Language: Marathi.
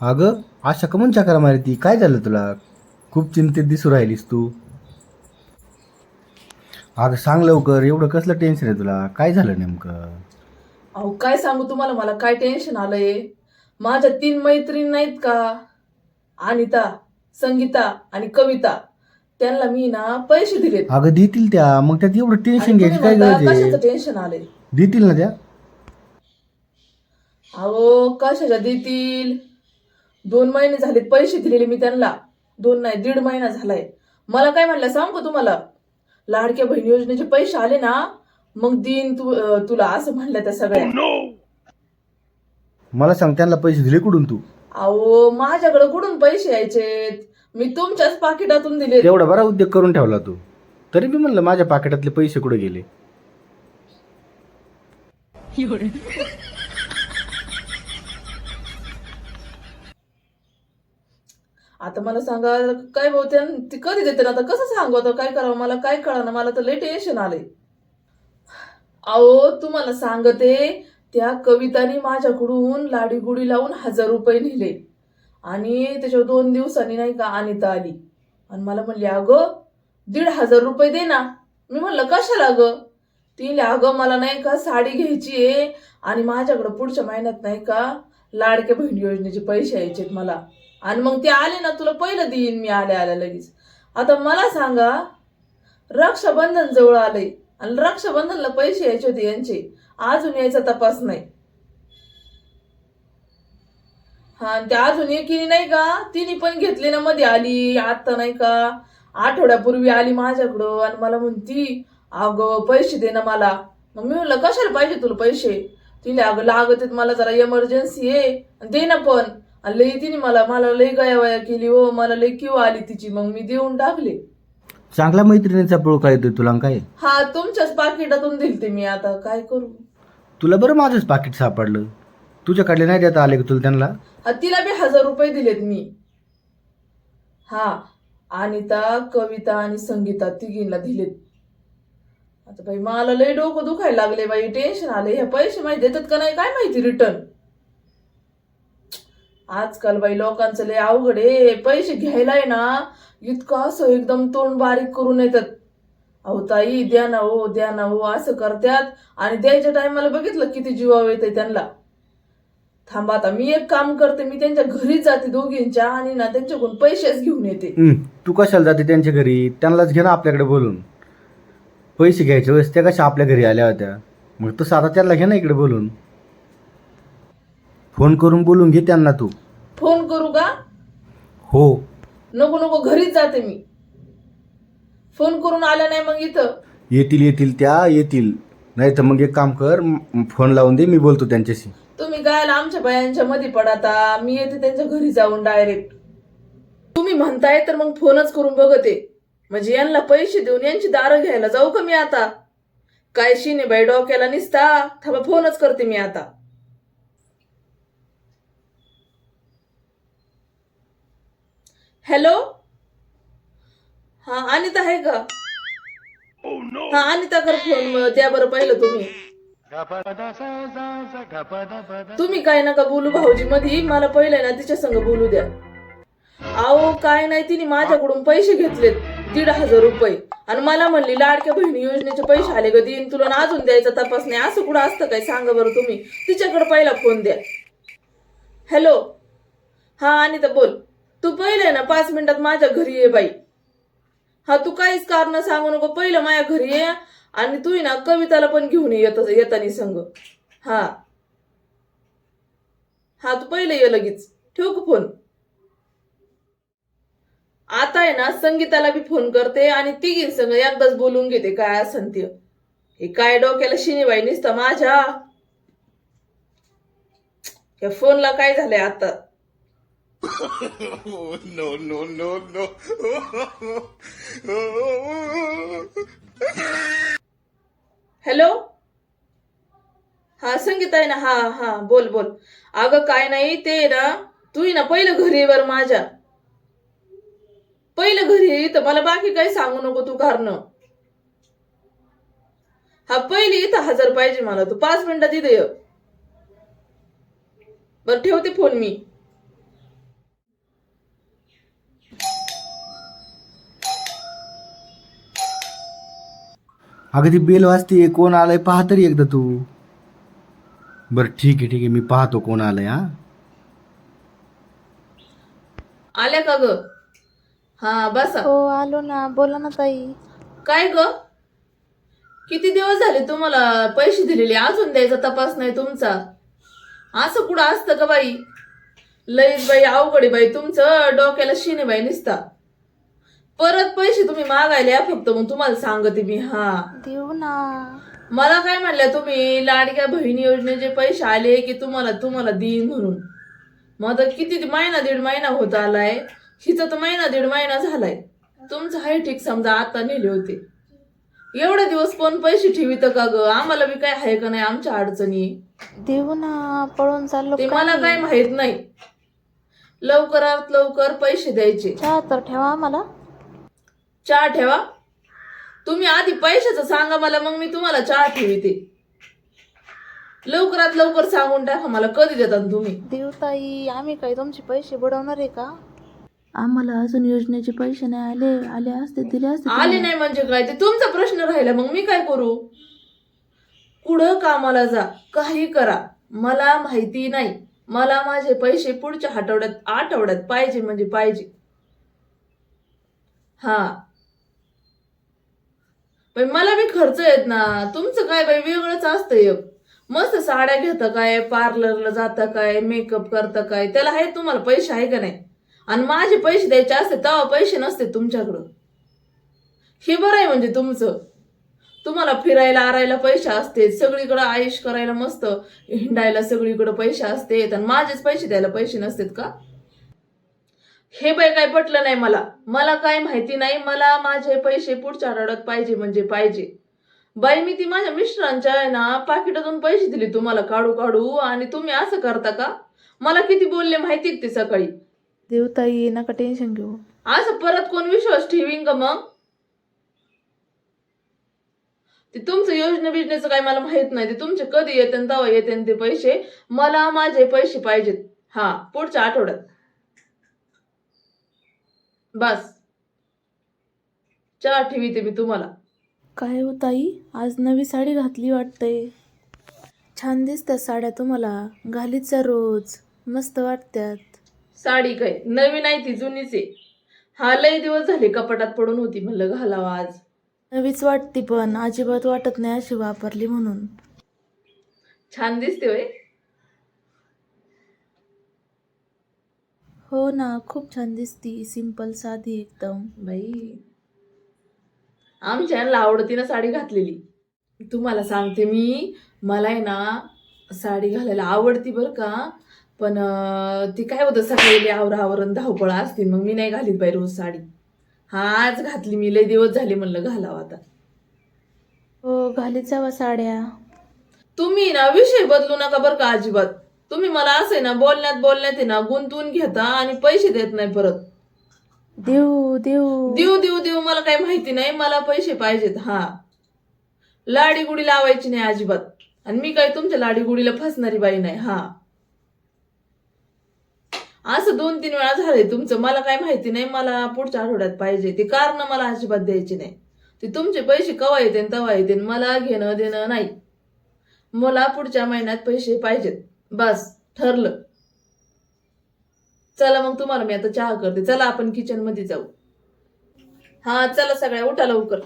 अगं आशा कमून चक्रा मारती काय झालं तुला? खूप चिंतेत दिसू राहिलीस तू. अगं सांग लवकर. एवढं कसलं टेन्शन आहे तुला? काय झालं नेमकं? अहो काय सांगू तुम्हाला? मला काय टेन्शन आलंय? माझ्या तीन मैत्रीण नाहीत का? अनिता संगीता आणि कविता. त्यांना मी ना पैसे दिलेत. अगं देतील त्या. मग त्यात एवढं टेन्शन घ्यायची काय म्हणता, गरज आहे? कशाचं टेन्शन आलंय? देतील ना त्या? अहो कशाच्या देतील? दोन महिने झाले पैसे दिलेले मी त्यांना. दोन नाही दीड महिना झालाय. मला काय म्हणलं सांग का तुम्हाला. लाडक्या बहीण योजनेचे पैसे आले ना मग दिन तू तुला असं म्हणलं त्या सगळ्या. मला सांग त्यांना पैसे दिले कुठून तू? अहो माझ्याकडे कुठून पैसे यायचेत मी तुमच्याच पाकिटातून दिले तेवढा बरा उद्योग करून ठेवला तू. तरी मी म्हणलं माझ्या पाकिटातले पैसे कुठे गेले? आता मला सांगा काय बोलते ती कधी देते ना? आता कसं सांगू? आता काय करावं? मला काय कळणार मला तर लय टेन्शन आले अहो तुम्हाला सांगते त्या कवितानी माझ्याकडून लाडी गुडी लावून हजार रुपये नेले. आणि त्याच्यावर दोन दिवसांनी नाही का अनिता आली. आणि मला म्हणली अगं दीड हजार रुपये दे ना. मी म्हणलं कशाला ग ती अगं मला नाही का साडी घ्यायची आहे आणि माझ्याकडं पुढच्या महिन्यात नाही का लाडक्या बहीण योजनेचे पैसे यायचे मला. आणि मग ते आले ना तुला पहिलं देईन मी आल्या आल्या लगेच. आता मला सांगा रक्षाबंधन जवळ आलंय आणि रक्षाबंधनला पैसे यायचे होते यांचे. अजून यायचा तपास नाही. हा ते अजून एकीने नाही का तिने पण घेतले ना मध्ये आली आता नाही का आठवड्यापूर्वी आली माझ्याकडं आणि मला म्हणती अगं पैसे दे ना मला. मग मी म्हणलं कशाला पाहिजे तुला पैसे? तिने अगं लागत आहेत मला जरा इमर्जन्सी आहे. आणि दे ना पण. लई तिने मला मला लई गयावया केली हो मला लई किव आली तिची मग मी देऊन टाकले. चांगल्या मैत्रिणीचा पळू काय येतोय तुला आणि काय? हा तुमच्याच पाकिटातून दिलते मी आता काय करू? तुला बरं माझंच पाकिट सापडलं. तुझ्याकडले नाही देता आले का तुला त्यांना? हा तिला बी हजार रुपये दिलेत मी. हा अनिता कविता आणि संगीता तिघींना दिलेत. आता बाई मला लय डोकं दुखायला लागले बाई टेन्शन आले हे पैसे माहिती देतात का नाही? काय माहिती रिटर्न? आजकाल बाई लोकांचं लय अवघड आहे. पैसे घ्यायला आहे ना इतकं असं एकदम तोंड बारीक करून येतात. अहो ताई द्या ना हो द्या ना हो असं करतात. आणि द्यायच्या टायमाला बघितलं किती जीवाव येते त्यांना. थांबा आता मी एक काम करते मी त्यांच्या घरी जाते दोघींच्या आणि ना त्यांच्याकडून पैसेच घेऊन येते. हं, तू कशाला जाते त्यांच्या घरी? त्यांनाच घे ना आपल्याकडे बोलून. पैसे घ्यायच्या वेळेस त्या कशा आपल्या घरी आल्या होत्या? मग तसं आता त्यांना घे ना इकडे बोलून. फोन करून बोलून घे त्यांना तू. फोन करू का? हो. नको नको घरीच जाते मी. फोन करून आल्या नाही मग इथं. येतील येतील त्या येतील. नाही तर मग एक काम कर म- फोन लावून दे मी बोलतो त्यांच्याशी. तुम्ही काय आमच्या बायांच्या मध्ये पडाता मी येते त्यांच्या घरी जाऊन डायरेक्ट तुम्ही म्हणताय तर मग फोनच करून बघते. म्हणजे यांना पैसे देऊन यांची दारं घ्यायला जाऊ का मी आता? काय शिने बाई डोक्याला निसता? थांबा फोनच करते मी आता. हॅलो? हा अनिता आहे का? हा अनिता कर फोन द्या बरं पाहिलं तुम्ही. तुम्ही काय नका बोलू भाऊजी मध्ये मला पहिले ना तिच्या संग बोलू द्या. अहो काय नाही तिने माझ्याकडून पैसे घेतलेत दीड हजार रुपये. आणि मला म्हणली लाडक्या बहिणी योजनेचे पैसे आले ग देईन तुला ना अजून द्यायचा तपास नाही. असं कुठं असतं काय? सांगा बरं तुम्ही. तिच्याकडे पहिला फोन द्या. हॅलो? हा अनिता बोल. तू पहिले ना पाच मिनिटात माझ्या घरी ये बाई. हा तू काहीच कारण सांगू नको. पहिलं माझ्या घरी ये आणि तू ना कविताला पण घेऊन येत येतानी संग. हा. हा तू पहिले ये लगेच. ठेवू का फोन? आता आहे ना संगीताला बी फोन करते आणि तिघी संग एकदाच बोलून घेते काय असन ते. हे काय डोक्याला शिनीबाई निसतं माझ्या? या फोनला काय झालंय आता? हॅलो हा संगीता आहे ना हा हा बोल बोल. अगं काय नाही ते ना तू ना पहिलं घरी ये माझ्या. पहिलं घरी तर मला बाकी काही सांगू नको तू कारण हा पहिली इथं हजर पाहिजे मला. तू पाच मिनिटात इथे ये. बरं ठेवते फोन मी. अगं ती बेल वाजते कोण आलंय पाहा तरी एकदा तू. बरं ठीक आहे ठीक आहे मी पाहतो कोण आलंय हा. आल्या का ग? हा बसा. हो आलो ना. बोला ना ताई. काय ग? किती दिवस झाले तुम्हाला पैसे दिलेले? अजून द्यायचा तपास नाही तुमचा. असं कुठं असतं का बाई? लईच बाई अवघड आहे बाई तुमचं. डोक्याला शिने बाई निसता. परत पैसे तुम्ही मागायला या फक्त मग तुम्हाला सांगते मी हा. देऊ ना. मला काय म्हणल्या तुम्ही लाडक्या बहिणी योजनेचे पैसे आले की तुम्हाला तुम्हाला देईन म्हणून. मग आता किती महिना दीड महिना होत आलाय. हिचा तर महिना दीड महिना झालाय. तुमचं हाय ठीक समजा आता नेले होते. एवढे दिवस कोण पैसे ठेवित का ग? आम्हाला बी काय आहे का नाही आमच्या अडचणी? देऊ ना पळून चाललो ते? मला काय माहीत नाही. लवकरात लवकर पैसे द्यायचे. तर ठेवा आम्हाला. चहा ठेवा. तुम्ही आधी पैशाचं सांगा मला मग मी तुम्हाला चहा ठेवते. लवकरात लवकर सांगून टाका मला कधी देतात तुम्ही? देऊ ताई आम्ही काय तुमचे पैसे बुडवणार आहे का? आम्हाला अजून योजनेचे पैसे नाही आले आले असते दिले असते आले नाही म्हणजे काय? ते तुमचा प्रश्न राहिला मग मी काय करू? पुढं कामाला जा काही करा. मला माहिती नाही. मला माझे पैसे पुढच्या आठवड्यात आठवड्यात पाहिजे म्हणजे पाहिजे. हा. पण मला बी खर्च येत ना. तुमचं काय बाई? वेगळंच असतं एक. मस्त साड्या घेता काय? पार्लरला जाता काय? मेकअप करता काय? त्याला आहे तुम्हाला पैसे आहे का नाही? आणि माझे पैसे द्यायचे असते तेव्हा पैसे नसते तुमच्याकडं. हे बरं आहे म्हणजे तुमचं. तुम्हाला फिरायला आरायला पैसे असते. सगळीकडं आयुष करायला मस्त. हिंडायला सगळीकडं पैसे असते. आणि माझेच पैसे द्यायला पैसे नसतात का? हे बाई काय पटलं नाही मला. मला काय माहिती नाही मला माझे पैसे पुढच्या आठवड्यात पाहिजे म्हणजे पाहिजे. बाई मी ती माझ्या मिस्टरांच्या आहे ना पाकिटातून पैसे दिले तुम्हाला काढू काढू आणि तुम्ही असं करता का? मला किती बोलले माहिती ते सकाळी. देऊ ताई नका टेन्शन घेऊ. असं परत कोण विश्वास ठेवीन का मग? ते तुमचं योजना बिजनेचं काय मला माहीत नाही. ते तुमचे कधी येते तेव्हा येते ते पैसे. मला माझे पैसे पाहिजेत. हा पुढच्या आठवड्यात. बस. चहा ठेवीते मी तुम्हाला. काय हो ताई? आज नवी साडी घातली वाटतंय. छान दिसतात साड्या तुम्हाला. घालीचा रोज. मस्त वाटतात साडी काय? नवीन आहे ती जुनीच आहे. हा लय दिवस झाले कपाटात पडून होती म्हणलं घालावा आज. नवीच वाटती पण अजिबात वाटत नाही अशी वापरली म्हणून. छान दिसते होय. हो ना खूप छान दिसती. सिंपल साधी एकदम. बाई. आमच्या यांना आवडती ना साडी घातलेली. तुम्हाला सांगते मी मला आहे ना साडी घालायला आवडती बरं का. पण ती काय होतं सकाळी लय आवरा आवरण धावपळ असते मग मी नाही घालीत बाई रोज साडी. हा आज घातली मी लय दिवस झाले म्हणलं घालावं आता. हो घालीत जावा साड्या. तुम्ही ना विषय बदलू नका बरं का अजिबात. तुम्ही मला असं ना बोलण्यात बोलण्यात आहे ना गुंतवून घेता आणि पैसे देत नाही परत. देऊ देऊ. देऊ देऊ देऊ मला काही माहिती नाही मला पैसे पाहिजेत हा. लाडी गुडी लावायची नाही अजिबात. आणि मी काय तुमच्या लाडी गुडीला फसणारी बाई नाही हा. असं दोन तीन वेळा झालंय तुमचं मला काय माहिती नाही मला पुढच्या आठवड्यात पाहिजे ते कारण मला अजिबात द्यायचे नाही. ते तुमचे पैसे कवा येते तेव्हा येते मला घेणं देणं नाही. मला पुढच्या महिन्यात पैसे पाहिजेत. बस ठरलं. चला मग तुम्हाला मी आता चहा करते. चला आपण किचनमध्ये जाऊ. हा चला सगळ्या उठा लवकर.